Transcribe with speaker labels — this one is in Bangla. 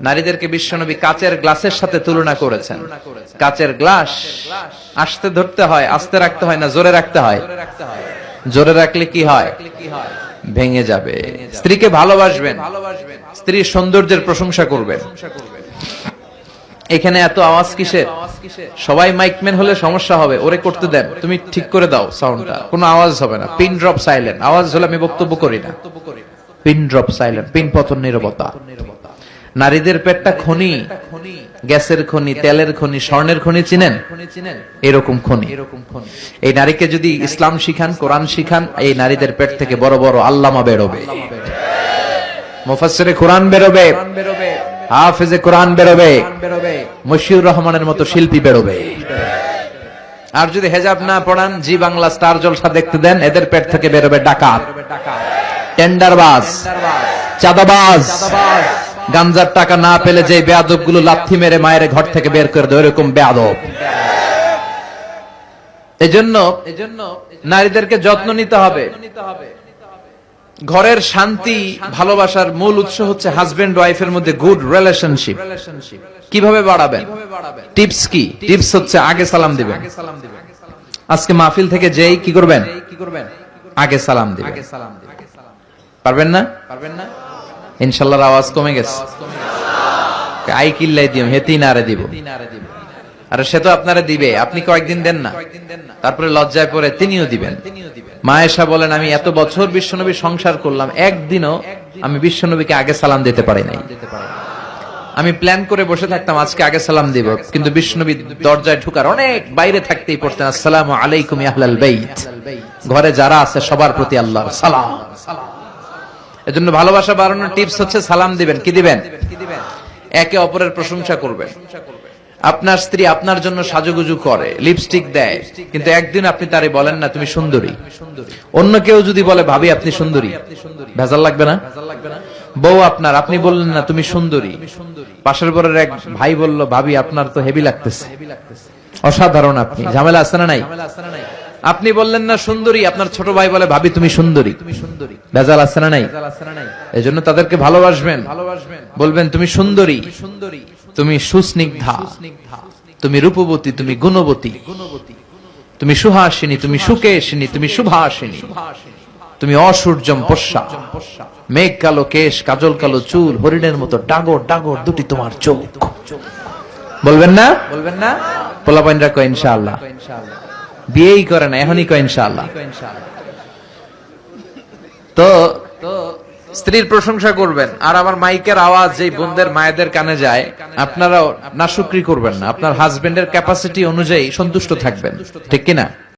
Speaker 1: নারীদেরকে বিশ্বনবী কাচের গ্লাসের সাথে তুলনা করেছেন। কাচের গ্লাস আসতে ধরতে হয়, আস্তে রাখতে হয় না, জোরে রাখতে হয়। জোরে রাখলে কি হয়? ভেঙে যাবে। স্ত্রীকে ভালোবাসবেন। স্ত্রীর সৌন্দর্যের প্রশংসা করবেন। এখানে এত আওয়াজ কিসের? সবাই মাইকম্যান হলে সমস্যা হবে। ওরে করতে দেন, তুমি ঠিক করে দাও সাউন্ডটা। কোনো আওয়াজ হবে না। Pin drop silent. আওয়াজ হলে আমি বক্তব্য করি না। পিন ড্রপ সাইলেন্ট, পিন পতন নিরবতা। নারীদের পেটটা খনি, গ্যাসের খনি, তেলের খনি, স্বর্ণের খনি চিনেন? এরকম খনি। এই নারীকে যদি ইসলাম শিখান, কোরআন শিখান, এই নারীদের পেট থেকে বড় বড় আল্লামা বেরোবে। মুফাসসিরে কোরআন বেরোবে। হাফেজে কোরআন বেরোবে। মশিউর রহমানের মতো শিল্পী বেরোবে। আর যদি হেজাব না পড়ান, জি বাংলা স্টার জলসা দেখতে দেন, এদের পেট থেকে বেরোবে ডাকাত। টেন্ডারবাজ। চাঁদাবাজ। গাঞ্জার টাকা না পেলে যে বেয়াদবগুলো লাথি মেরে মায়ের ঘর থেকে বের করে দেয় ওরকম বেয়াদব। এজন্য নারীদেরকে যত্ন নিতে হবে। ঘরের শান্তি, ভালোবাসার মূল উৎস হচ্ছে হাজবেন্ড ওয়াইফের মধ্যে গুড রিলেশনশিপ। কীভাবে বাড়াবেন? টিপস কি? টিপস হচ্ছে আগে সালাম দিবেন। আজকে মাহফিল থেকে যেই কি করবেন? আগে সালাম দিবেন। পারবেন না? পারবেন না? ইনশাল্লাহর আওয়াজ কমে গেছে। আই কিল্লাই দিও হেতি না রে দিব। আরে সে তো আপনারা দিবে, আপনি কয়েকদিন দেন না। তারপরে লজ্জায় পড়ে তিনিও দিবেন। মায়েশা বলেন, আমি এত বছর বিশ্বনবী সংসার করলাম, একদিনও আমি বিশ্বনবীকে আগে সালাম দিতে পারি নাই। আমি প্ল্যান করে বসে থাকতাম, আজকে আগে সালাম দিব, কিন্তু বিশ্বনবী দরজায় ঢুকার অনেক বাইরে থাকতেই পড়তেন, আসসালামু আলাইকুম আহলাল বাইত। ঘরে যারা আছে, সবার প্রতি আল্লাহর সালাম। এজন্য ভালোবাসা বাড়ানোর টিপস হচ্ছে সালাম দিবেন। কি দিবেন? একে অপরের প্রশংসা করবেন। আপনার স্ত্রী আপনার জন্য সাজুগুজু করে, লিপস্টিক দেয়, কিন্তু একদিন আপনি তারে বলেন না, তুমি সুন্দরী। অন্য কেউ যদি বলে, ভাবি, আপনি সুন্দরী। ভেজাল লাগবে না? বউ আপনার, আপনি বললেন না, তুমি সুন্দরী। পাশের ঘরের এক ভাই বলল, ভাবি, আপনার তো হেভি লাগতেছে। অসাধারণ আপনি। ঝামেলা আছে না নাই? আপনি বললেন না সুন্দরী আপনার ছোট ভাই বলে ভাবি তুমি সুন্দরী। তুমি সুন্দরী। ভেজাল আছে না নাই? এই জন্য তাদেরকে ভালোবাসবেন। ভালোবাসবেন। বলবেন তুমি সুন্দরী। সুন্দরী। তুমি সুস্নিগ্ধা। তুমি রূপবতী তুমি গুণবতী। গুণবতী। তুমি সুহাসিনী তুমি সুকেশিনী তুমি শুভাসিনী তুমি অসূর্যম পোষা মেঘ কালো কেশ কাজল কালো চুল হরিণের মতো ডাগর ডাগর দুটি তোমার চোখ। বলবেন না? বলবেন না? পোলাপাইনরা কয় ইনশাআল্লাহ। বিয়েই করে না, এখনই কয় ইনশাআল্লাহ। তো স্ত্রীর প্রশংসা করবেন, আর আমার মাইকের আওয়াজ যেই বোনদের মায়েদের কানে যায়, আপনারাও নাশুক্রি করবেন না, আপনার হাজবেন্ডের ক্যাপাসিটি অনুযায়ী সন্তুষ্ট থাকবেন, ঠিক কিনা?